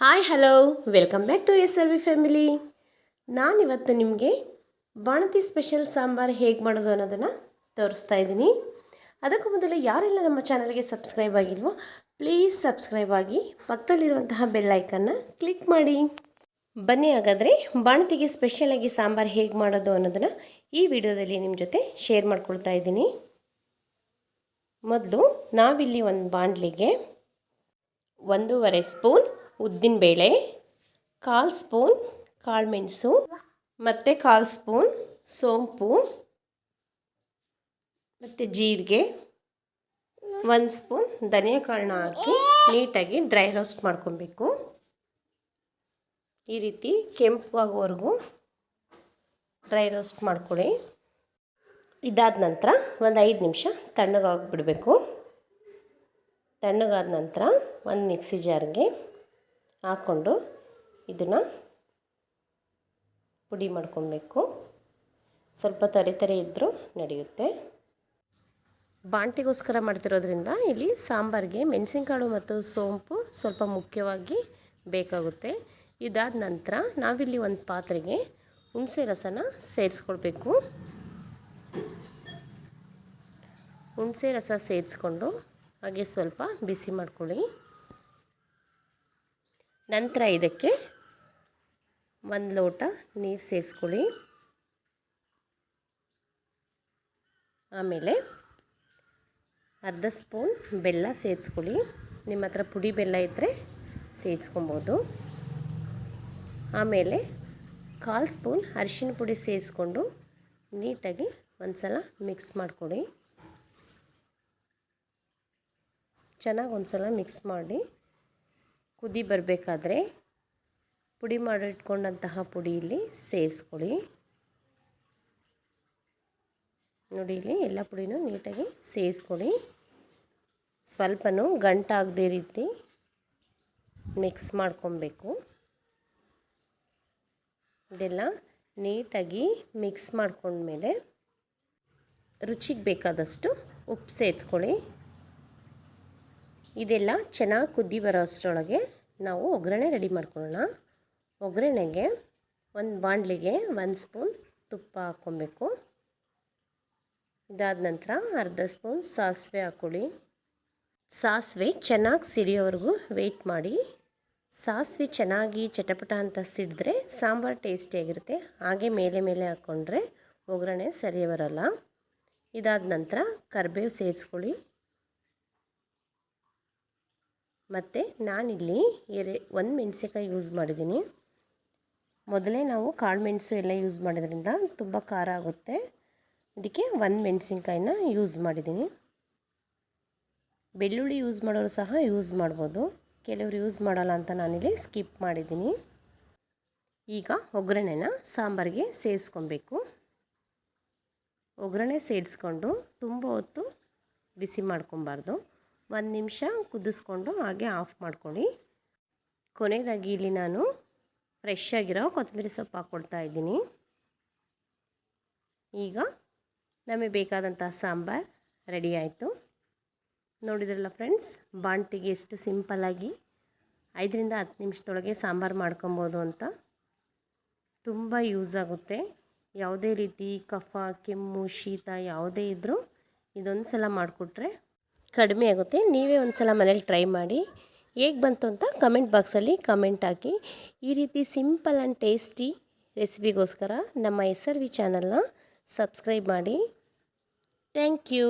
Hi, hello. Welcome back to S R V family. ನಾನಿವತ್ತು ನಿಮಗೆ ಬಾಣತಿ special sambar ಹೇಗೆ ಮಾಡೋದು ಅನ್ನೋದನ್ನು ತೋರಿಸ್ತಾ ಇದ್ದೀನಿ. ಅದಕ್ಕೂ ಮೊದಲು ಯಾರೆಲ್ಲ ನಮ್ಮ ಚಾನಲ್ಗೆ ಸಬ್ಸ್ಕ್ರೈಬ್ ಆಗಿಲ್ವೋ, ಪ್ಲೀಸ್ ಸಬ್ಸ್ಕ್ರೈಬ್ ಆಗಿ ಪಕ್ಕದಲ್ಲಿರುವಂತಹ ಬೆಲ್ಲೈಕನ್ನು ಕ್ಲಿಕ್ ಮಾಡಿ. ಬನ್ನಿ ಹಾಗಾದರೆ ಬಾಣತಿಗೆ ಸ್ಪೆಷಲಾಗಿ ಸಾಂಬಾರು ಹೇಗೆ ಮಾಡೋದು ಅನ್ನೋದನ್ನು ಈ ವಿಡಿಯೋದಲ್ಲಿ ನಿಮ್ಮ ಜೊತೆ ಶೇರ್ ಮಾಡ್ಕೊಳ್ತಾ ಇದ್ದೀನಿ. ಮೊದಲು ನಾವಿಲ್ಲಿ ಒಂದು ಬಾಣಲಿಗೆ ಒಂದೂವರೆ ಸ್ಪೂನ್ ಉದ್ದಿನಬೇಳೆ ಕಾಲು ಸ್ಪೂನ್ ಕಾಳುಮೆಣಸು ಮತ್ತು ಕಾಲು ಸ್ಪೂನ್, ಸೋಂಪು, ಮತ್ತು ಜೀರಿಗೆ, ಒಂದು ಸ್ಪೂನ್ ಧನಿಯಾ ಕಾಳನ್ನ ಹಾಕಿ ನೀಟಾಗಿ ಡ್ರೈ ರೋಸ್ಟ್ ಮಾಡ್ಕೊಬೇಕು. ಈ ರೀತಿ ಕೆಂಪು ಡ್ರೈ ರೋಸ್ಟ್ ಮಾಡ್ಕೊಳ್ಳಿ. ಇದಾದ ನಂತರ ಒಂದು ಐದು ನಿಮಿಷ ತಣ್ಣಗಾಗ್ಬಿಡಬೇಕು. ತಣ್ಣಗಾದ ನಂತರ ಒಂದು ಮಿಕ್ಸಿ ಜಾರ್ಗೆ ಹಾಕ್ಕೊಂಡು ಇದನ್ನು ಪುಡಿ ಮಾಡ್ಕೊಬೇಕು. ಸ್ವಲ್ಪ ತರಿ ತರಿ ಇದ್ದರೂ ನಡೆಯುತ್ತೆ. ಬಾಣ್ತಿಗೋಸ್ಕರ ಮಾಡ್ತಿರೋದ್ರಿಂದ ಇಲ್ಲಿ ಸಾಂಬಾರಿಗೆ ಮೆಣಸಿನ್ಕಾಳು ಮತ್ತು ಸೋಂಪು ಸ್ವಲ್ಪ ಮುಖ್ಯವಾಗಿ ಬೇಕಾಗುತ್ತೆ. ಇದಾದ ನಂತರ ನಾವಿಲ್ಲಿ ಒಂದು ಪಾತ್ರೆಗೆ ಹುಣಸೆ ರಸನ ಸೇರಿಸ್ಕೊಳ್ಬೇಕು. ಹುಣಸೆ ರಸ ಸೇರಿಸ್ಕೊಂಡು ಹಾಗೆ ಸ್ವಲ್ಪ ಬಿಸಿ ಮಾಡ್ಕೊಳ್ಳಿ. ನಂತರ ಇದಕ್ಕೆ ಒಂದು ಲೋಟ ನೀರು ಸೇರಿಸ್ಕೊಳ್ಳಿ. ಆಮೇಲೆ ಅರ್ಧ ಸ್ಪೂನ್ ಬೆಲ್ಲ ಸೇರಿಸ್ಕೊಳ್ಳಿ. ನಿಮ್ಮ ಹತ್ರ ಪುಡಿ ಬೆಲ್ಲ ಇದ್ದರೆ ಸೇರಿಸ್ಕೊಬೋದು. ಆಮೇಲೆ ಕಾಲು ಸ್ಪೂನ್ ಅರಿಶಿನ ಪುಡಿ ಸೇರಿಸ್ಕೊಂಡು ನೀಟಾಗಿ ಒಂದು ಸಲ ಮಿಕ್ಸ್ ಮಾಡಿಕೊಡಿ ಚೆನ್ನಾಗಿ ಒಂದು ಸಲ ಮಿಕ್ಸ್ ಮಾಡಿ ಕುದಿ ಬರಬೇಕಾದ್ರೆ ಪುಡಿ ಮಾಡಿಟ್ಕೊಂಡಂತಹ ಪುಡಿ ಇಲ್ಲಿ ಸೇರಿಸ್ಕೊಳ್ಳಿ. ನೋಡಿ ಇಲ್ಲಿ ಎಲ್ಲ ಪುಡಿನೂ ನೀಟಾಗಿ ಸೇರಿಸ್ಕೊಳ್ಳಿ. ಸ್ವಲ್ಪನೂ ಗಂಟಾಗದೇ ರೀತಿ ಮಿಕ್ಸ್ ಮಾಡ್ಕೊಬೇಕು. ಇದೆಲ್ಲ ನೀಟಾಗಿ ಮಿಕ್ಸ್ ಮಾಡ್ಕೊಂಡ್ಮೇಲೆ ರುಚಿಗೆ ಬೇಕಾದಷ್ಟು ಉಪ್ಪು ಸೇರಿಸ್ಕೊಳ್ಳಿ. ಇದೆಲ್ಲ ಚೆನ್ನಾಗಿ ಕುದ್ದಿ ಬರೋ ಅಷ್ಟರೊಳಗೆ ನಾವು ಒಗ್ಗರಣೆ ರೆಡಿ ಮಾಡ್ಕೊಳ್ಳೋಣ. ಒಗ್ಗರಣೆಗೆ ಒಂದು ಬಾಣಲಿಗೆ ಒಂದು ಸ್ಪೂನ್ ತುಪ್ಪ ಹಾಕ್ಕೊಬೇಕು. ಇದಾದ ನಂತರ ಅರ್ಧ ಸ್ಪೂನ್ ಸಾಸಿವೆ ಹಾಕ್ಕೊಳ್ಳಿ. ಸಾಸಿವೆ ಚೆನ್ನಾಗಿ ಸಿಡಿಯೋವರೆಗೂ ವೆಯ್ಟ್ ಮಾಡಿ. ಸಾಸಿವೆ ಚೆನ್ನಾಗಿ ಚಟಪಟ ಅಂತ ಸಿಡಿದ್ರೆ ಸಾಂಬಾರು ಟೇಸ್ಟಿಯಾಗಿರುತ್ತೆ ಹಾಗೆ ಮೇಲೆ ಮೇಲೆ ಹಾಕ್ಕೊಂಡ್ರೆ ಒಗ್ಗರಣೆ ಸರಿ ಬರೋಲ್ಲ. ಇದಾದ ನಂತರ ಕರಿಬೇವು ಸೇರಿಸ್ಕೊಳ್ಳಿ. ಮತ್ತು ನಾನಿಲ್ಲಿ ಎರೆ ಒಂದು ಮೆಣಸಿನ್ಕಾಯಿ ಯೂಸ್ ಮಾಡಿದ್ದೀನಿ. ಮೊದಲೇ ನಾವು ಕಾಳು ಮೆಣಸು ಎಲ್ಲ ಯೂಸ್ ಮಾಡೋದ್ರಿಂದ ತುಂಬ ಖಾರ ಆಗುತ್ತೆ. ಅದಕ್ಕೆ ಒಂದು ಮೆಣಸಿನ್ಕಾಯಿನ ಯೂಸ್ ಮಾಡಿದ್ದೀನಿ. ಬೆಳ್ಳುಳ್ಳಿ ಯೂಸ್ ಮಾಡೋರು ಸಹ ಯೂಸ್ ಮಾಡ್ಬೋದು. ಕೆಲವರು ಯೂಸ್ ಮಾಡೋಲ್ಲ ಅಂತ ನಾನಿಲ್ಲಿ ಸ್ಕಿಪ್ ಮಾಡಿದ್ದೀನಿ. ಈಗ ಒಗ್ಗರಣೆನ ಸಾಂಬಾರಿಗೆ ಸೇರಿಸ್ಕೊಬೇಕು. ಒಗ್ಗರಣೆ ಸೇರಿಸ್ಕೊಂಡು ತುಂಬ ಹೊತ್ತು ಬಿಸಿ ಮಾಡ್ಕೊಬಾರ್ದು. ಒಂದು ನಿಮಿಷ ಕುದಿಸ್ಕೊಂಡು ಹಾಗೆ ಆಫ್ ಮಾಡ್ಕೊಳ್ಳಿ. ಕೊನೆಯದಾಗಿ ಇಲ್ಲಿ ನಾನು ಫ್ರೆಶ್ ಆಗಿರೋ ಕೊತ್ತಂಬರಿ ಸೊಪ್ಪು ಹಾಕ್ಕೊಡ್ತಾ ಇದ್ದೀನಿ. ಈಗ ನಮಗೆ ಬೇಕಾದಂಥ ಸಾಂಬಾರು ರೆಡಿ ಆಯಿತು. ನೋಡಿದ್ರಲ್ಲ ಫ್ರೆಂಡ್ಸ್ ಬಾಣ್ತಿಗೆ ಎಷ್ಟು ಸಿಂಪಲ್ಲಾಗಿ ಐದರಿಂದ ಹತ್ತು ನಿಮಿಷದೊಳಗೆ ಸಾಂಬಾರು ಮಾಡ್ಕೊಬೋದು ಅಂತ. ತುಂಬ ಯೂಸ್ ಆಗುತ್ತೆ. ಯಾವುದೇ ರೀತಿ ಕಫ, ಕೆಮ್ಮು, ಶೀತ ಯಾವುದೇ ಇದ್ದರೂ ಇದೊಂದು ಸಲ ಮಾಡಿಕೊಟ್ರೆ ಕಡಿಮೆ ಆಗುತ್ತೆ. ನೀವೇ ಒಂದು ಸಲ ಮನೇಲಿ ಟ್ರೈ ಮಾಡಿ. ಹೇಗೆ ಬಂತು ಅಂತ ಕಮೆಂಟ್ ಬಾಕ್ಸಲ್ಲಿ ಕಮೆಂಟ್ ಹಾಕಿ. ಈ ರೀತಿ ಸಿಂಪಲ್ ಆ್ಯಂಡ್ ಟೇಸ್ಟಿ ರೆಸಿಪಿಗೋಸ್ಕರ ನಮ್ಮ ಎಸ್ ಆರ್ ವಿ ಚಾನಲ್ನ ಸಬ್ಸ್ಕ್ರೈಬ್ ಮಾಡಿ. Thank you.